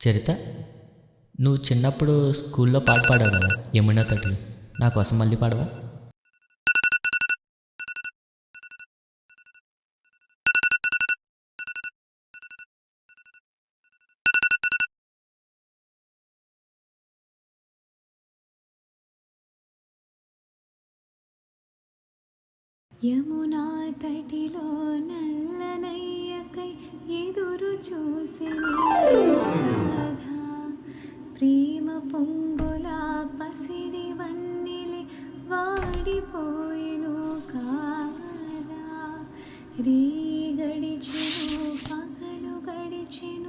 చరిత నువ్వు చిన్నప్పుడు స్కూల్లో పాట పాడావు కదా యమునా తట్లు నా కోసం మళ్ళీ పాడవా? యమునా తటిలో నల్లనయ్యకై ఎదురు చూసిన ప్రేమ పొంగుల పసిడి వన్నెలి వాడిపోయిను కాదా? రీ గడిచెను పగలు గడిచెను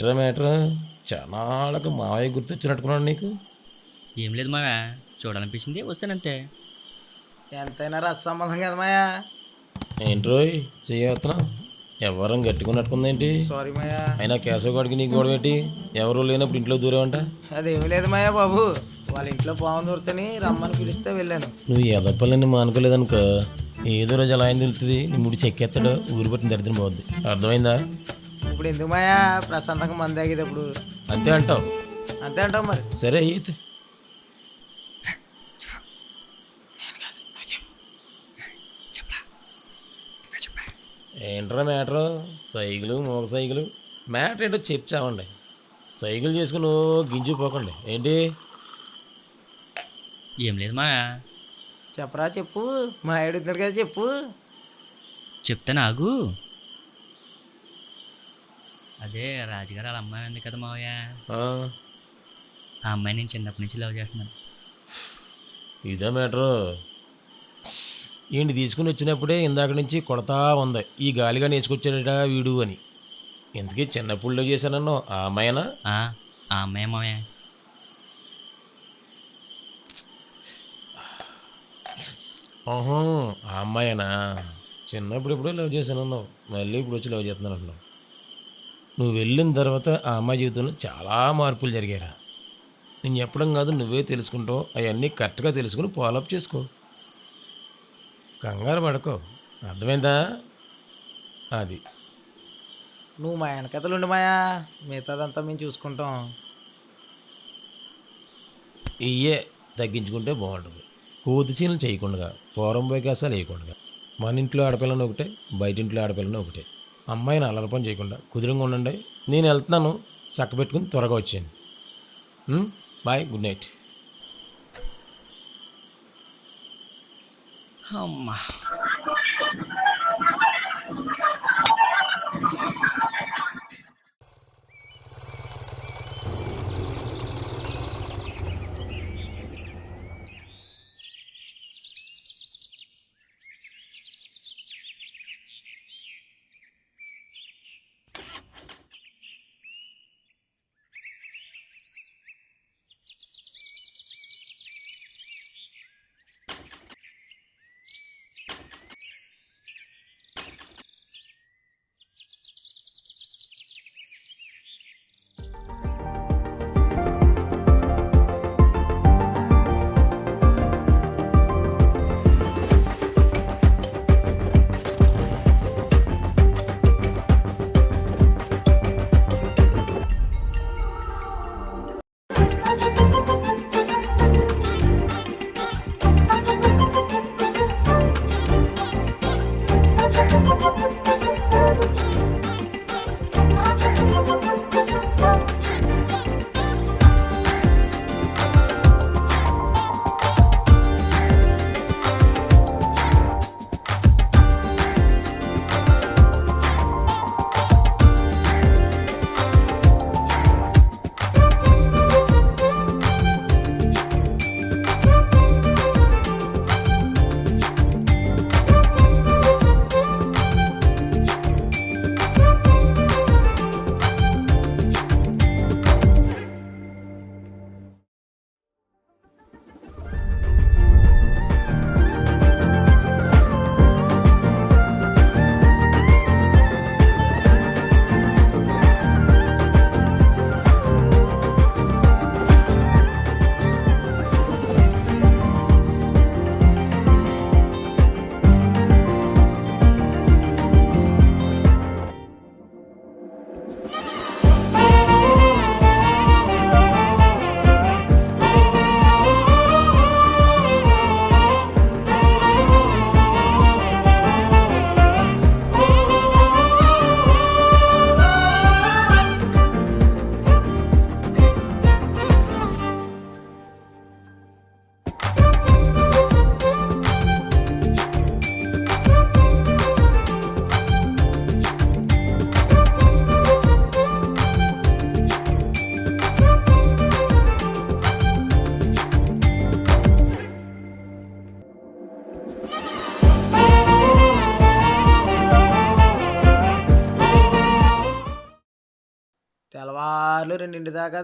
ఏంట్రా మ్యాటర్ చాలాకు మావయ్య గుర్తొచ్చినట్టుకున్నాడు నీకు? ఏం లేదు మావా చూడాలనిపించింది వస్తానంతే. ఎంతైనా రస సంబంధం కదా మాయా ఏంట్రోయ్ చేయవత్తనా ఎవరం గట్టుకున్నట్టుకుందేంటి సారీ మాయా అయినా కేశవగాడికి నీకు గొడవ ఏంటి? ఎవరు లేనప్పుడు ఇంట్లో దూరేవంట? అదేమి లేదు మాయా బాబు. వాళ్ళ ఇంట్లో పాము దొరుకుతని రమ్మని పిలిస్తే వెళ్ళాను. నువ్వు ఎదపల్లని మానుకోలేదనుకో ఏదో రోజు అలా ఆయన తెలుస్తుంది నీ ముడి చెక్కేస్తాడు ఊరు పట్టిన దరిద్రం పోద్ది. అర్థమైందా? ఇప్పుడు ఎందుకు మాయా ప్రశాంతంగా మంది తాగేటప్పుడు అంతే అంటావు. అంతే అంటావు మరి. సరే అయితే ఏంట్రా మ్యాటరు? సైకిలు మూగ సైకిలు. మ్యాటర్ ఏంటో చెప్చామండి సైకిల్ చేసుకుని ఓ గింజుపోకండి ఏంటి? ఏం లేదు మావా చెప్పరా చెప్పు. మా ఏడుతున్నాడు కదా చెప్పు. చెప్తాను ఆగు అదే రాజుగారు వాళ్ళ అమ్మాయి ఉంది కదా మావయ్య. ఆ, అమ్మాయి నేను చిన్నప్పటి నుంచి లవ్ చేస్తున్నాను. ఇదే మ్యాటరు. ఈయన తీసుకుని వచ్చినప్పుడే ఇందాక నుంచి కొడతా ఉంది. ఈ గాలిగా నేసుకొచ్చాడట వీడు అని. ఇంతకీ చిన్నప్పుడులో చేశానన్ను ఆ అమ్మాయినా? ఆ ఆ అమ్మాయి మావయ్య. ఓహో ఆ అమ్మాయినా? చిన్నప్పుడు ఎప్పుడో లవ్ చేశాను అన్నావు మళ్ళీ ఇప్పుడు వచ్చి లవ్ చేస్తున్నాను అంటున్నావు నువ్వు వెళ్ళిన తర్వాత ఆ అమ్మాయి జీవితంలో చాలా మార్పులు జరిగారా నేను చెప్పడం కాదు నువ్వే తెలుసుకుంటావు. అవన్నీ కరెక్ట్గా తెలుసుకుని ఫాలోఅప్ చేసుకో. కంగారు పడుకో. అర్థమైందా? అది. నువ్వు మా వెనకతలు ఉండి మాయా. మిగతాదంతా మేము చూసుకుంటాం. ఇయ్యే తగ్గించుకుంటే బాగుంటుంది. కోతి సీన్లు చేయకుండా పోరం బైకాసాలు వేయకుండా మన ఇంట్లో ఆడపిల్లని ఒకటే బయట ఇంట్లో ఆడపిల్లని ఒకటే. అమ్మాయిని అలరపం చేయకుండా కుదిరంగా ఉండండి. నేను వెళ్తున్నాను. చక్క పెట్టుకుని త్వరగా వచ్చాను బాయ్ గుడ్ నైట్. అమ్మా.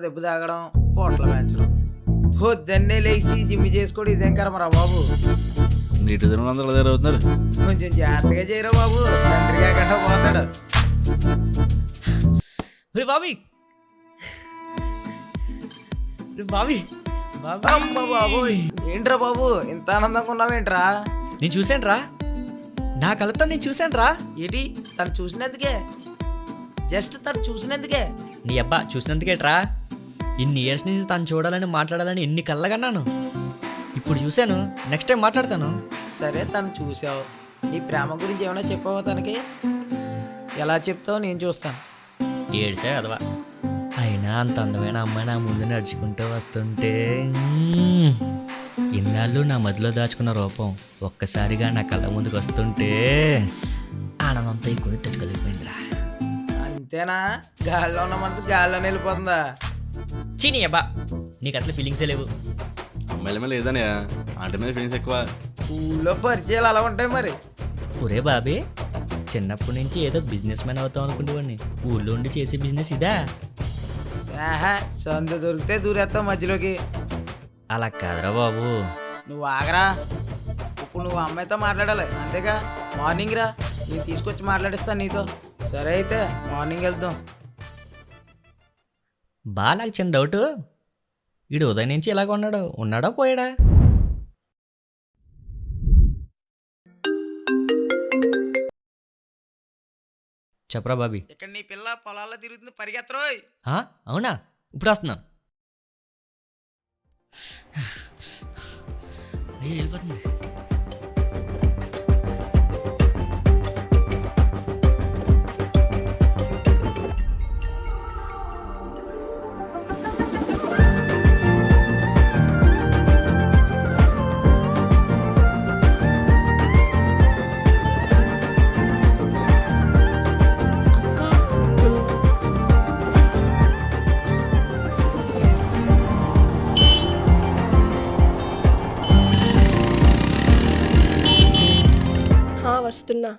దెబ్బ తాగడం పూటలు పెంచడం. పొద్దున్నే లేచి జిమ్ చేసుకోవడం ఇదేం కరమరా బాబు? నీటి తిరుమల వందల దగ్గర అవుతున్నారు కొంచెం జాగ్రత్తగా చేయరా బాబు తండ్రి కాకుండా పోతాడు. ఒరే బాబీ. బాబీ. బాబీ. అమ్మ బాబోయ్. ఏంట్రా బాబు ఇంత ఆనందంగా ఉన్నావేంట్రా? నేను చూశాను రా నా కళ్ళతో నేను చూశాను రా ఏంటి తను చూసినందుకే? జస్ట్ తను చూసినందుకే? నీ అబ్బా చూసినందుకేట్రా. ఇన్ని ఇయర్స్ నుంచి తను చూడాలని మాట్లాడాలని ఎన్ని కళ్ళగన్నాను ఇప్పుడు చూశాను నెక్స్ట్ టైం మాట్లాడతాను. సరే తను చూసావు. నీ ప్రేమ గురించి ఏమైనా చెప్పావా తనకి? ఎలా చెప్తావు నేను చూస్తాను. ఏడ్సా అదవా. అయినా అంత అందమైన అమ్మాయి నా ముందు నడుచుకుంటూ వస్తుంటే మ్మ్. ఇన్నాళ్ళు నా మదిలో దాచుకున్న రూపం ఒక్కసారిగా నా కళ్ళ ముందుకు వస్తుంటే ఆనందంతో ఈ కొని తట్టుకోలేకపోయిందిరా అంతేనా? గాల్లో ఉన్న మనసు గాల్లోనే వెళ్ళిపోతుందా? చీనీ అబ్బా నీకు అసలు ఫీలింగ్సే లేవు. అమ్మాయిల మీద లేదనయా ఆంటీ మీద ఫీలింగ్స్ ఎక్కువ. ఊళ్ళో పరిచయాలు అలా ఉంటాయి మరి. ఒరే బాబే చిన్నప్పటి నుంచి ఏదో బిజినెస్ మ్యాన్ అవుతాం అనుకునేవాడిని. ఊళ్ళో ఉండి చేసే బిజినెస్ ఇదా? ఆహా సందు దొరికితే దూరేస్తావు మధ్యలోకి. అలా కాదురా బాబు. నువ్వు ఆగరా. ఇప్పుడు నువ్వు అమ్మాయితో మాట్లాడాలి అంతేగా? మార్నింగ్ రా నేను తీసుకొచ్చి మాట్లాడిస్తాను నీతో. సరే అయితే మార్నింగ్ వెళ్దాం. బా నాకు చిన్న డౌట్. వీడు ఉదయం నుంచి ఇలాగ ఉన్నాడు. ఉన్నాడా పోయాడా? చెప్పరా బాబీ. ఇక్కడ నీ పిల్ల పొలాల్లో తిరుగుతుంది. పరిగెత్తరోయ్ ఆ? అవునా? ఇప్పుడు వస్తున్నాను. అయ్యో వెళ్ళిపోతుంది. వస్తున్నా.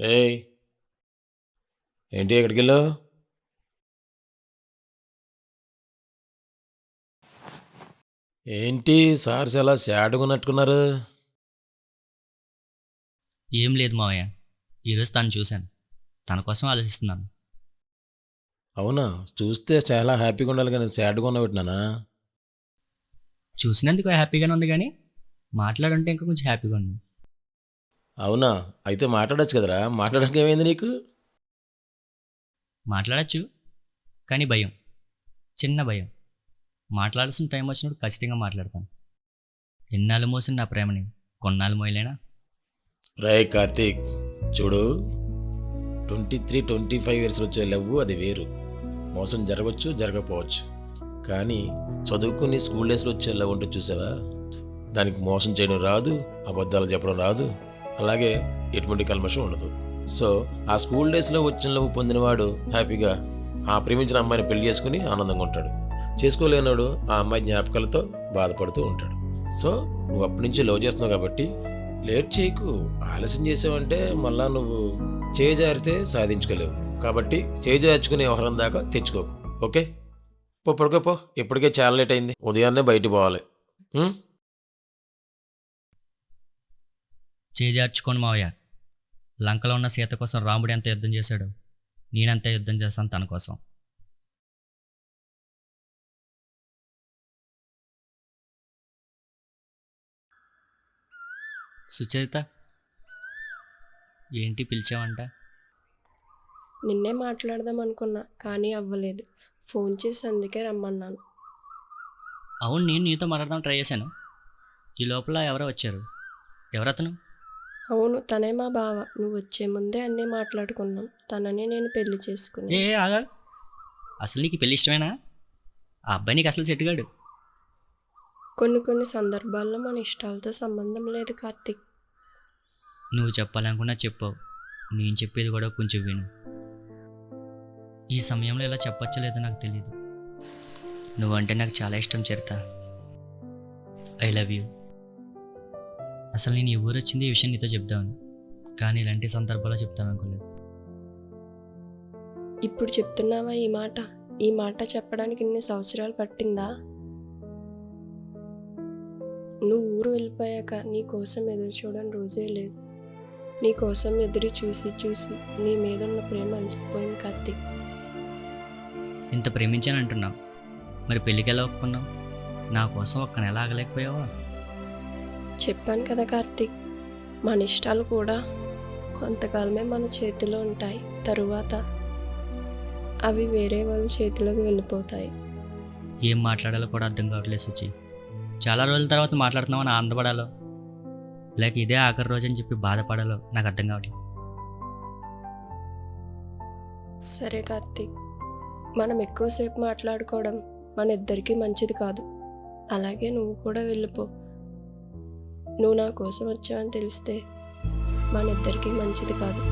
ఏయ్ ఏంటి ఎక్కడికి వెళ్ళావు ఏంటి సార్స్ ఎలా సాడ్గా ఉన్నట్టుకున్నారు? ఏం లేదు మావయ్య ఈరోజు తను చూశాను. తన కోసం ఆలోచిస్తున్నాను. అవునా? చూస్తే చాలా హ్యాపీగా ఉండాలి కానీ సాడ్గా ఉన్నబెట్టినానా చూసినందుకు హ్యాపీగానే ఉంది కానీ మాట్లాడుంటే ఇంకా కొంచెం హ్యాపీగా ఉంది. అవునా? అయితే మాట్లాడొచ్చు కదరా. మాట్లాడడానికి ఏమైంది నీకు? మాట్లాడచ్చు కానీ భయం. చిన్న భయం. మాట్లాడాల్సిన టైం వచ్చినప్పుడు ఖచ్చితంగా మాట్లాడతాను. ఎన్నాళ్ళు మోసిన నా ప్రేమని? కొన్నాళ్ళు మోయలేనా? రే కార్తీక్ చూడు. Twenty three twenty five years వచ్చే లవ్ అది వేరు. మోసం జరగవచ్చు జరగకపోవచ్చు. కానీ చదువుకుని స్కూల్ డేస్లో వచ్చే లవ్ ఉంటుంది చూసావా? దానికి మోసం చేయడం రాదు అబద్ధాలు చెప్పడం రాదు. అలాగే ఎటువంటి కల్మషం ఉండదు. సో ఆ స్కూల్ డేస్లో వచ్చిన లవ్ పొందినవాడు హ్యాపీగా ఆ ప్రేమించిన అమ్మాయిని పెళ్ళి చేసుకుని ఆనందంగా ఉంటాడు. చేసుకోలేనోడు ఆ అమ్మాయి జ్ఞాపకాలతో బాధపడుతూ ఉంటాడు. సో నువ్వు అప్పటి నుంచి లవ్ చేస్తున్నావు కాబట్టి లేట్ చేయకు. ఆలస్యం చేసావంటే మళ్ళా నువ్వు చేజారితే సాధించుకోలేవు. కాబట్టి చేజార్చుకునే వ్యవహారం దాకా తెచ్చుకోకు. ఓకే? పో పడుకోపో ఇప్పటికే చాలా లేట్ అయింది. ఉదయాన్నే బయటికి పోవాలి. చేజార్చుకోండి మావయ్య. లంకలో ఉన్న సీత కోసం రాముడు ఎంత యుద్ధం చేశాడు? నేనంత యుద్ధం చేస్తాను తన కోసం? సుచరిత ఏంటి పిలిచావంట? నిన్నే మాట్లాడదాం అనుకున్నా కానీ అవ్వలేదు. ఫోన్ చేసి అందుకే రమ్మన్నాను. అవును నేను నీతో మాట్లాడదాం ట్రై చేశాను. ఈ లోపల ఎవరో వచ్చారు? ఎవరతను? అవును తనే మా బావ. నువ్వు వచ్చే ముందే అన్నీ మాట్లాడుకున్నాం. తనని నేను పెళ్ళి ఏ, ఆగా అసలు నీకు పెళ్ళి ఇష్టమేనా? ఆ అబ్బాయి నీకు అసలు సెట్గాడు కొన్ని కొన్ని సందర్భాల్లో మన ఇష్టాలతో సంబంధం లేదు కార్తిక్. నువ్వు చెప్పాలనుకున్నా చెప్పావు. నేను చెప్పేది కూడా కొంచెం విను. ఈ సమయంలో ఇలా చెప్పచ్చో లేదో నాకు తెలియదు నువ్వంటే నాకు చాలా ఇష్టం చరిత. I love you. అసలు నేను ఈ ఊరు వచ్చింది ఈ విషయం నీతో చెప్దామని కానీ ఇలాంటి సందర్భాల్లో చెప్తాను అనుకోలేదు. ఇప్పుడు చెప్తున్నావా ఈ మాట? ఈ మాట చెప్పడానికి ఇన్ని సంవత్సరాలు పట్టిందా? నువ్వు ఊరు వెళ్ళిపోయాక నీ కోసం ఎదురు చూడని రోజే లేదు. నీ కోసం ఎదురు చూసి చూసి నీ మీద ఉన్న ప్రేమ అలసిపోయింది కార్తిక్ ఇంత ప్రేమించాను అంటున్నావు మరి పెళ్ళికి ఎలా ఒప్పుకున్నావు? నా కోసం ఒక్క నెల ఆగలేకపోయావా? చెప్పాను కదా కార్తిక్ మన ఇష్టాలు కూడా కొంతకాలమే మన చేతిలో ఉంటాయి. తరువాత అవి వేరే వాళ్ళ చేతిలోకి వెళ్ళిపోతాయి. ఏం మాట్లాడాలో కూడా అర్థం కావట్లేదు సుచి. చాలా రోజుల తర్వాత మాట్లాడుతున్నామని ఆనందపడాలో? లేక ఇదే ఆఖరి రోజు అని చెప్పి బాధపడాలో? నాకు అర్థం కావట్లేదు. సరే కార్తీక్ మనం ఎక్కువసేపు మాట్లాడుకోవడం మన ఇద్దరికీ మంచిది కాదు. అలాగే నువ్వు కూడా వెళ్ళిపో. నువ్వు నా కోసం వచ్చావని తెలిస్తే మన ఇద్దరికీ మంచిది కాదు.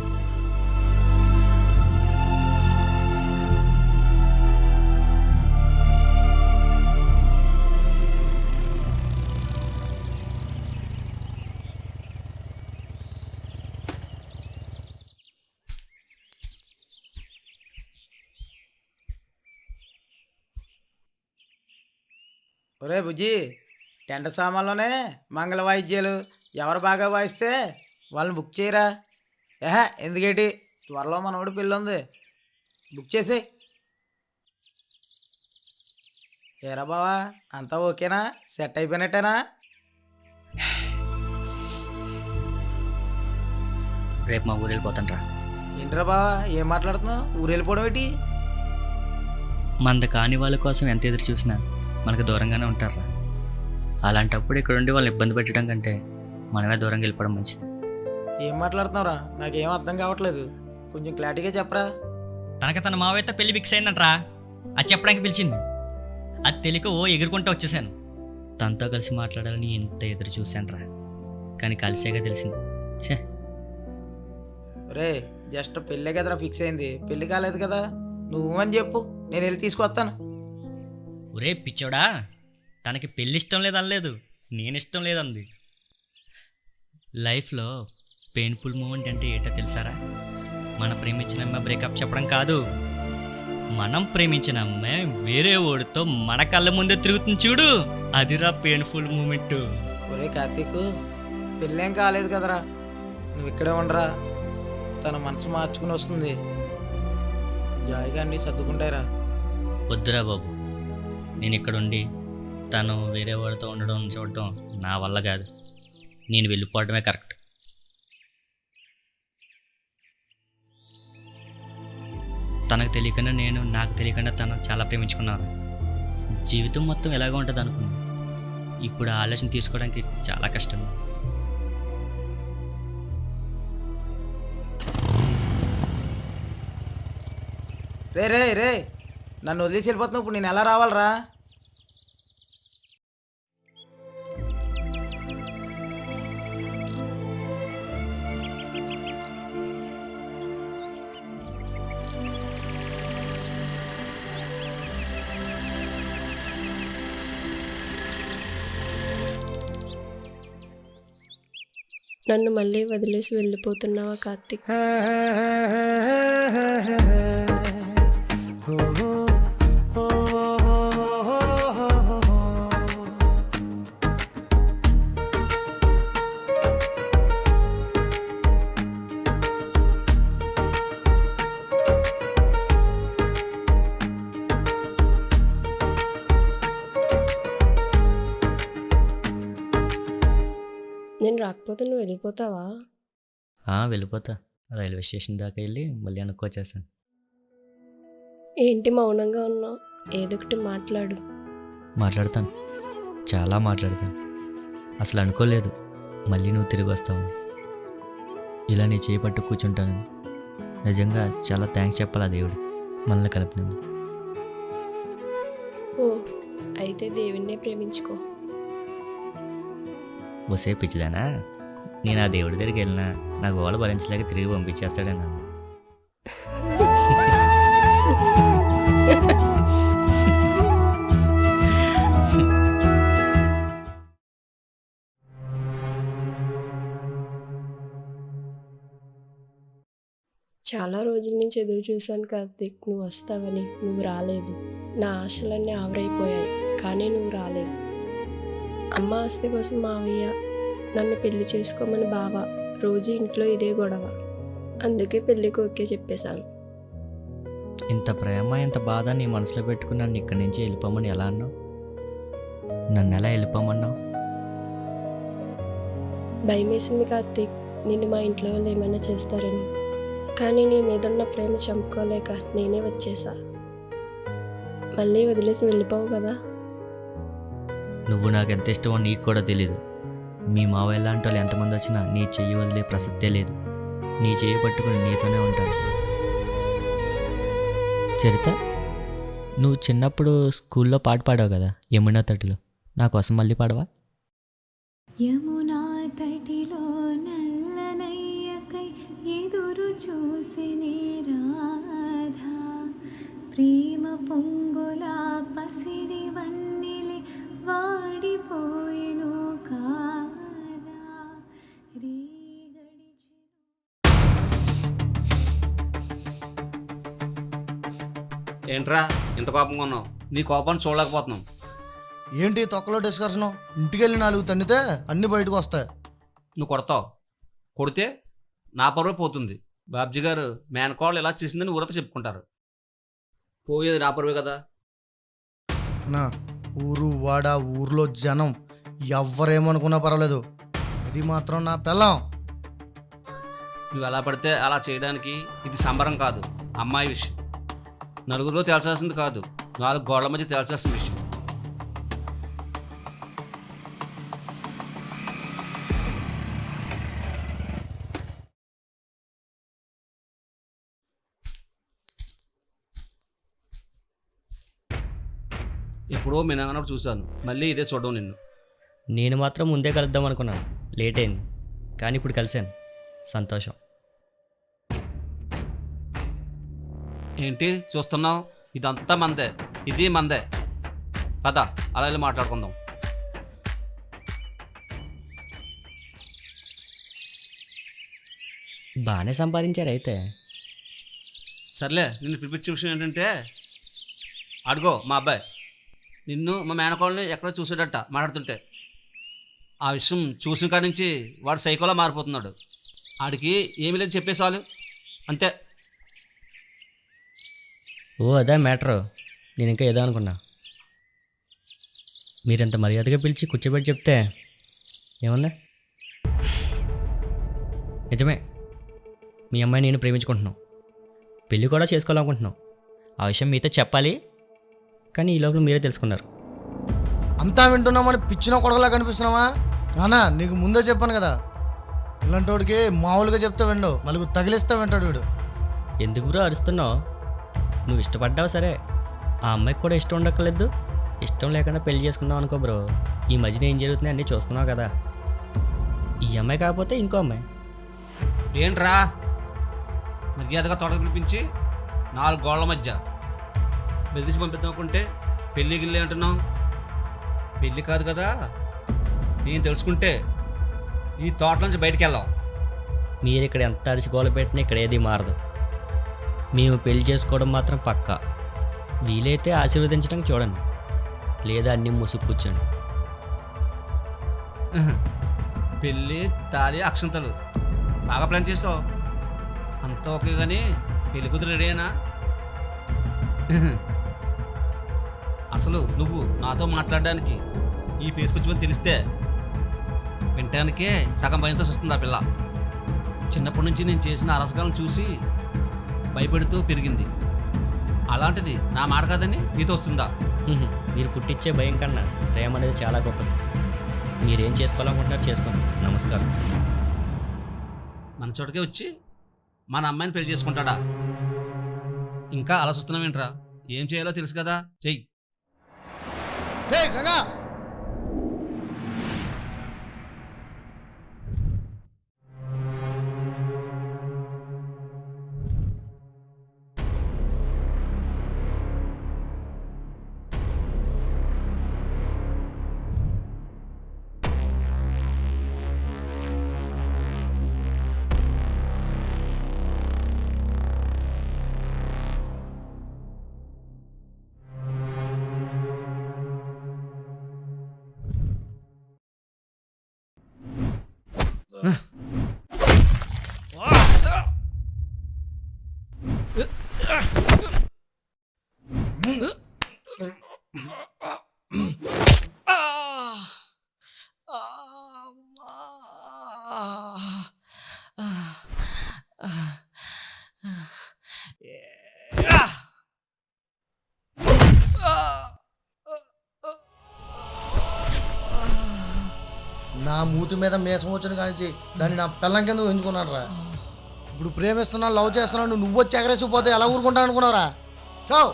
ఒరే బుజ్జి. టెంట సామాన్లోనే మంగళ వాయిద్యాలు. ఎవరు బాగా వాయిస్తే వాళ్ళని బుక్ చేయరా? ఏహ ఎందుకేటి? త్వరలో మనోడి పెళ్ళి ఉంది బుక్ చేసేయ్. ఏరా బావా అంతా ఓకేనా? సెట్ అయిపోయినట్టేనా? రేపు మా ఊరు వెళ్ళిపోతాను రా ఏంట్రా బావా ఏం మాట్లాడుతున్నావు? ఊరు వెళ్ళిపోవడం ఏంటి? మంద కాని వాళ్ళ కోసం ఎంత ఎదురు చూసినా మనకు దూరంగానే ఉంటారా అలాంటప్పుడు ఇక్కడ ఉండి వాళ్ళని ఇబ్బంది పెట్టడం కంటే మనమే దూరంగా వెళ్ళిపోవడం మంచిది. ఏం మాట్లాడుతున్నావురా? నాకేం అర్థం కావట్లేదు. కొంచెం క్లారిటీగా చెప్పరా? తనకి తన మావయ్యతో పెళ్ళి ఫిక్స్ అయిందంట్రా. అది చెప్పడానికి పిలిచింది. అది తెలియక ఓ ఎగురుకుంటూ వచ్చేసాను. తనతో కలిసి మాట్లాడాలని ఎంత ఎదురు చూశానురా. కానీ కలిసేగా తెలిసింది. ఛే. రే జస్ట్ పెళ్ళే కదరా ఫిక్స్ అయింది. పెళ్ళి కాలేదు కదా. నువ్వు అని చెప్పు. నేను వెళ్ళి తీసుకొస్తాను. ఒరే పిచ్చోడా. తనకి పెళ్ళి ఇష్టం లేదు అనలేదు. నేను ఇష్టం లేదంది లైఫ్లో పెయిన్ఫుల్ మూమెంట్ అంటే ఏంటో తెలుసారా? మన ప్రేమించిన అమ్మాయి బ్రేకప్ చెప్పడం కాదు. మనం ప్రేమించిన అమ్మాయి వేరే ఓడితో మన కళ్ళ ముందే తిరుగుతుంది చూడు. అదిరా పెయిన్ఫుల్ మూమెంట్ ఒరే కార్తీక్ పెళ్ళేం కాలేదు కదరా. నువ్వు ఇక్కడే ఉండరా. తన మనసు మార్చుకుని వస్తుంది. జాయిగా అండి సర్దుకుంటారా వద్దురా బాబు. నేను ఇక్కడ ఉండి తను వేరే వాడితో ఉండడం చూడటం నా వల్ల కాదు. నేను వెళ్ళిపోవడమే కరెక్ట్. తనకు తెలియకుండా నేను నాకు తెలియకుండా తను చాలా ప్రేమించుకున్నాను. జీవితం మొత్తం ఎలాగ ఉంటుంది అనుకున్నాను. ఇప్పుడు ఆలోచన తీసుకోవడానికి చాలా కష్టం. రే రే రే నన్ను వదిలేసి వెళ్ళిపోతున్నావు ఇప్పుడు నేను ఎలా రావాలరా? నన్ను మళ్ళీ వదిలేసి వెళ్ళిపోతున్నావా కార్తీక్? నేను రాకపోతే నువ్వు వెళ్ళిపోతావా? వెళ్ళిపోతా. రైల్వే స్టేషన్ దాకా వెళ్ళి మళ్ళీ అనుకోవచ్చేస్తాను ఏంటి మౌనంగా ఉన్నావు? ఏదొకటి మాట్లాడు. మాట్లాడతాను. చాలా మాట్లాడతాను. అసలు అనుకోలేదు. మళ్ళీ నువ్వు తిరిగి వస్తావు. ఇలా నీ చేయి పట్టు కూర్చుంటానని. నిజంగా చాలా థ్యాంక్స్ చెప్పాలా దేవుడు. మనల్ని కలిపినందుకు ఓ అయితే దేవుణ్ణే ప్రేమించుకో. వసే పిచ్చిదానా? నేను ఆ దేవుడి దగ్గరికి వెళ్ళినా నా గోళ భరించలేక తిరిగి పంపించేస్తాడన్నా చాలా రోజుల నుంచి ఎదురు చూశాను కార్తీక్. నువ్వు వస్తావని నువ్వు రాలేదు. నా ఆశలన్నీ ఆవిరైపోయాయి కానీ నువ్వు రాలేదు. అమ్మ ఆస్తి కోసం మావయ్య నన్ను పెళ్ళి చేసుకోమని బావ రోజు ఇంట్లో ఇదే గొడవ. అందుకే పెళ్ళికి ఓకే చెప్పేశాను. ఇంత ప్రేమ ఇంత బాధ నీ మనసులో పెట్టుకుని నన్ను ఇక్కడి నుంచి వెళ్ళిపోమని ఎలా అన్నావు? నన్ను ఎలా వెళ్ళిపోమన్నావు? భయమేసింది కార్తీక్. నిన్ను మా ఇంట్లో వాళ్ళు ఏమైనా చేస్తారని. కానీ నీ మీదున్న ప్రేమ చంపుకోలేక నేనే వచ్చేసా. మళ్ళీ వదిలేసి వెళ్ళిపోవు కదా. నువ్వు నాకు ఎంత ఇష్టమో నీకు కూడా తెలీదు. మీ మావయ్య లాంటి వాళ్ళు ఎంతమంది వచ్చినా నీ చెయ్యి వదిలే ప్రసక్తే లేదు. నీ చెయ్యి పట్టుకుని నీతోనే ఉంటాను చరిత నువ్వు చిన్నప్పుడు స్కూల్లో పాట పాడావు కదా యమునా తటిలో. నా కోసం మళ్ళీ పాడవా? యమునా తటిలో నల్లనయ్యకై ఎదురు చూసినే రాధా. ప్రేమ పొంగుల పసిడి వన్నిలి వాడిపోయిను కా ఏంట్రా ఇంత కోపంగా ఉన్నావు? నీ కోపాన్ని చూడలేకపోతున్నాం. ఏంటి తొక్కలో డిస్కషన్ ఇంటికెళ్ళి నాలుగు తన్నితే అన్ని బయటకు వస్తాయి. నువ్వు కొడతావు. కొడితే నా పరువు పోతుంది. బాబ్జీ గారు మేనకోళ్ళు ఇలా చేసిందని ఊరత చెప్పుకుంటారు. పోయేది నా పరువే కదా? నా ఊరు వాడ ఊర్లో జనం. ఎవ్వరేమనుకున్నా పర్వాలేదు. అది మాత్రం నా పెళ్ళం. నువ్వు ఎలా పడితే అలా చేయడానికి ఇది సంబరం కాదు. అమ్మాయి విషయం. నలుగురిలో తేల్చాల్సింది కాదు. నాలుగు గోడల మధ్య తేల్చాల్సిన విషయం. ఎప్పుడో మీ నాన్నప్పుడు చూశాను. మళ్ళీ ఇదే చూడడం నిన్ను. నేను మాత్రం ముందే కలుద్దాం అనుకున్నాను. లేట్ అయింది. కానీ ఇప్పుడు కలిశాను. సంతోషం. ఏంటి? చూస్తున్నావు? ఇదంతా మందే. ఇది మందే. పద అలా మాట్లాడుకుందాం. బాగానే సంపాదించారు అయితే. సర్లే నిన్ను పిలిపించే విషయం ఏంటంటే అడుగో మా అబ్బాయి. నిన్ను మా మేనకోళ్ళని ఎక్కడో చూసాడట మాట్లాడుతుంటే. ఆ విషయం చూసిన కాడి నుంచి వాడు సైకోలా మారిపోతున్నాడు. ఆడికి ఏమీ లేదు చెప్పేసాలు అంతే. ఓ అదే మ్యాటరు. నేను ఇంకా ఏదో అనుకున్నా. మీరెంత మర్యాదగా పిలిచి కూర్చోబెట్టి చెప్తే ఏమన్నా నిజమే. మీ అమ్మాయి నేను ప్రేమించుకుంటున్నాం. పెళ్ళి కూడా చేసుకోవాలనుకుంటున్నాం. ఆ విషయం మీతో చెప్పాలి. కానీ ఈ లోపల మీరే తెలుసుకున్నారు. అంతా వింటున్నామని పిచ్చిన కొడగలా కనిపిస్తున్నావా? నానా నీకు ముందే చెప్పాను కదా. ఇలాంటి వాడికి మామూలుగా చెప్తే విండు నలుగురు తగిలిస్తే వింటాడు వీడు. ఎందుకు బ్రో అరుస్తున్నావు? నువ్వు ఇష్టపడ్డావు సరే. ఆ అమ్మాయికి కూడా ఇష్టం ఉండక్కర్లేదు. ఇష్టం లేకుండా పెళ్ళి చేసుకున్నావు అనుకో బ్రో. ఈ మధ్యన ఏం జరుగుతున్నాయి అన్నీ చూస్తున్నావు కదా. ఈ అమ్మాయి కాకపోతే ఇంకో అమ్మాయి. ఏంట్రా? మర్యాదగా తోటకు పిలిపించి నాలుగు గోళ్ళ మధ్య బెదిరించి పంపిద్దాం అనుకుంటే పెళ్ళి గిల్లి అంటున్నావు. పెళ్ళి కాదు కదా. నేను తెలుసుకుంటే ఈ తోట నుంచి బయటికి వెళ్ళాం మీరు ఇక్కడ ఎంత అరిచిగోల పెట్టినా ఇక్కడ ఏది మారదు. మేము పెళ్ళి చేసుకోవడం మాత్రం పక్కా. వీలైతే ఆశీర్వదించడం చూడండి. లేదా అన్ని మూసుకు కూర్చోండి పెళ్ళి తాళి అక్షంతలు. బాగా ప్లాన్ చేసావు. అంత ఓకే కానీ పెళ్ళి కూతురు రెడీనా అసలు నువ్వు నాతో మాట్లాడడానికి ఈ ప్లేస్కి వచ్చి తెలిస్తే వినటానికే సగం భయంతో వస్తుంది ఆ పిల్ల. చిన్నప్పటి నుంచి నేను చేసిన అరసకాలను చూసి భయపెడుతూ పెరిగింది. అలాంటిది నా మాట కాదని నీతో వస్తుందా. మీరు పుట్టించే భయం కన్నా ప్రేమ అనేది చాలా గొప్పది. మీరేం చేసుకోవాలనుకుంటున్నారు చేసుకోండి. నమస్కారం. మన చోటకే వచ్చి మన అమ్మాయిని పెళ్ళి చేసుకుంటాడా? ఇంకా అలా చూస్తున్నావేంట్రా ఏం చేయాలో తెలుసు కదా? చెయ్యి. నా మూతి మీద మేసం వచ్చిన కానించి దాన్ని నా పిల్లం కింద ఉంచుకున్నాడు రా. ఇప్పుడు ప్రేమిస్తున్నాను లవ్ చేస్తున్నాను నువ్వు వచ్చి ఎగరేసిపోతే ఎలా ఊరుకుంటాను అనుకున్నావురా చావు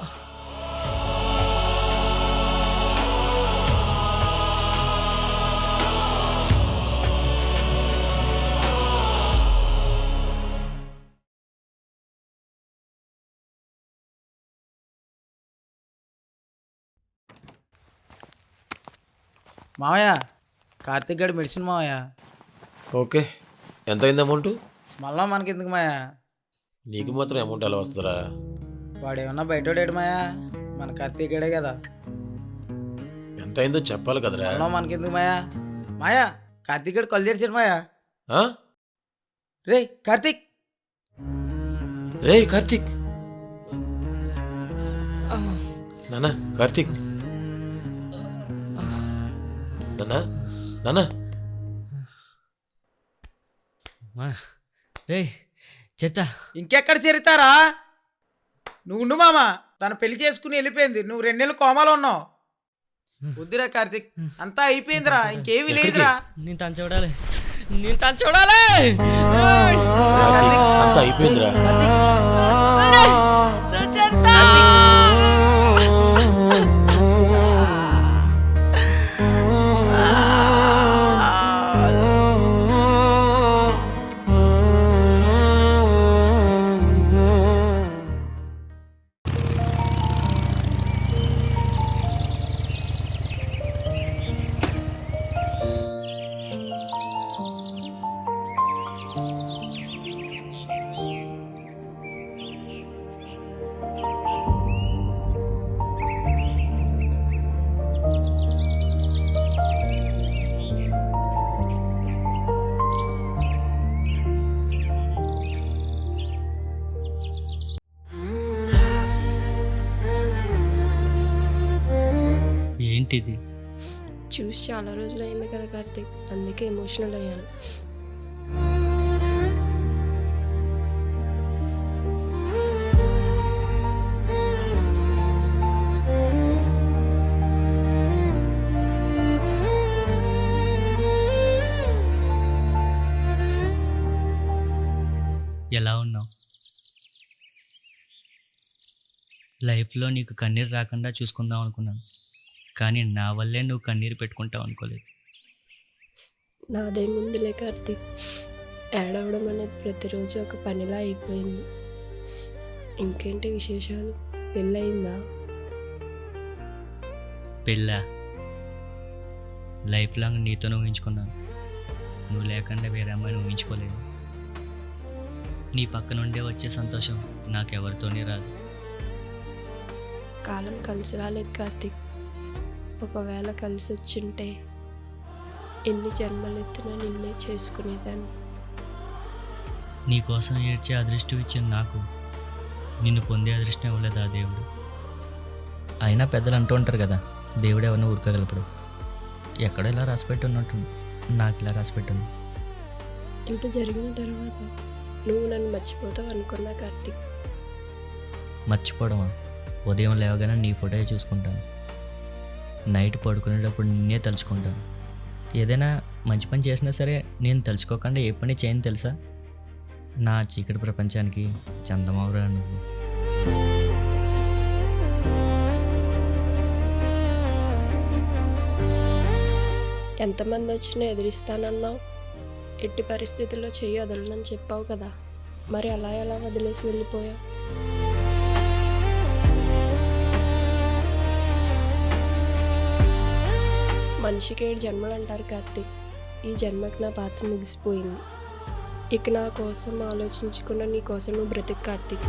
మావయ్య కార్తీక్ గడి మెడిసిన్ మావయ్య. ఓకే. ఎంత అయింది అమౌంట్? మళ్ళా మనకెందుకు మాయా నీకు మాత్రం అమౌంట్ ఎలా వస్తుందా వాడు ఏమన్నా బయటోడేడు మాయా మన కార్తీక్ గడే కదా. ఎంత అయిందో చెప్పాలి కదరా. మళ్ళా మనకెందుకు మాయా మాయా కార్తీక్ గడు కళ్ళు తెరిచాడు మాయా ఆ? రే కార్తీక్! రే కార్తీక్! నానా కార్తీక్! నానా నానా రే చెత్త. ఇంకెక్కడ చేరుతారా? నువ్వు ఉండు మామ. తను పెళ్ళి చేసుకుని వెళ్ళిపోయింది. నువ్వు రెండు నెలలు కోమాలో ఉన్నావు. వద్దురా కార్తీక్. అంతా అయిపోయిందిరా. ఇంకేమీ లేదురా. నేను తను చూడాలి. నేను తను చూడాలి. అంతా అయిపోయిందిరా. కార్తీక్. ఏంటిది చూసి చాలా రోజులు అయింది కదా కార్తీక్. అందుకే ఎమోషనల్ అయ్యాను. ఎలా ఉన్నావు? లైఫ్లో నీకు కన్నీరు రాకుండా చూసుకుందాం అనుకున్నాను. కానీ నా వల్లే నువ్వు కన్నీరు పెట్టుకుంటావు అనుకోలేదు. నాదే ముందులే కార్తీక్. ఏడవడం అనేది ప్రతిరోజు ఒక పనిలా అయిపోయింది. ఇంకేంటి విశేషాలు? పెళ్ళయిందా? పెళ్ళా? లైఫ్ లాంగ్ నీతోనే ఊహించుకున్నాను. నువ్వు లేకుండా వేరే అమ్మాయిని ఊహించుకోలేదు. నీ పక్క నుండే వచ్చే సంతోషం నాకెవరితోనే రాదు. కాలం కలిసి రాలేదు కార్తీక్. ఒకవేళ కలిసి వచ్చింటే ఎన్ని జన్మలెత్తినా నిన్నే చేసుకునేదాన్ని. నీకోసం ఏడ్చే అదృష్టం ఇచ్చిన నాకు. నిన్ను పొందే అదృష్టం ఇవ్వలేదు ఆ దేవుడు. అయినా పెద్దలు అంటూ ఉంటారు కదా దేవుడు ఎవరిని ఊరుకోగలపడు ఎక్కడో ఇలా రాసిపెట్టి ఉన్నట్టు నాకు ఇలా రాసిపెట్టుంది ఇంత జరిగిన తర్వాత నువ్వు నన్ను మర్చిపోతావు అనుకున్నా కార్తీక్. మర్చిపోవడమా? ఉదయం లేవగానే నీ ఫోటో చూసుకుంటాను. నైట్ పడుకునేటప్పుడు నిన్నే తలుచుకుంటాను. ఏదైనా మంచి పని చేసినా సరే నేను తలుచుకోకుండా ఏ పని చేయను తెలుసా? నా చీకటి ప్రపంచానికి చందమావరా నువ్వు. ఎంతమంది వచ్చినా ఎదిరిస్తానన్నావు. ఎట్టి పరిస్థితుల్లో చెయ్యి వదలనని చెప్పావు కదా. మరి అలా ఎలా వదిలేసి వెళ్ళిపోయావు? మనిషికి ఏడు జన్మలు అంటారు కార్తీక్. ఈ జన్మకి నా పాత్ర ముగిసిపోయింది. ఇక నా కోసం ఆలోచించకుండా నీ కోసం నువ్వు బ్రతిక్ కార్తీక్.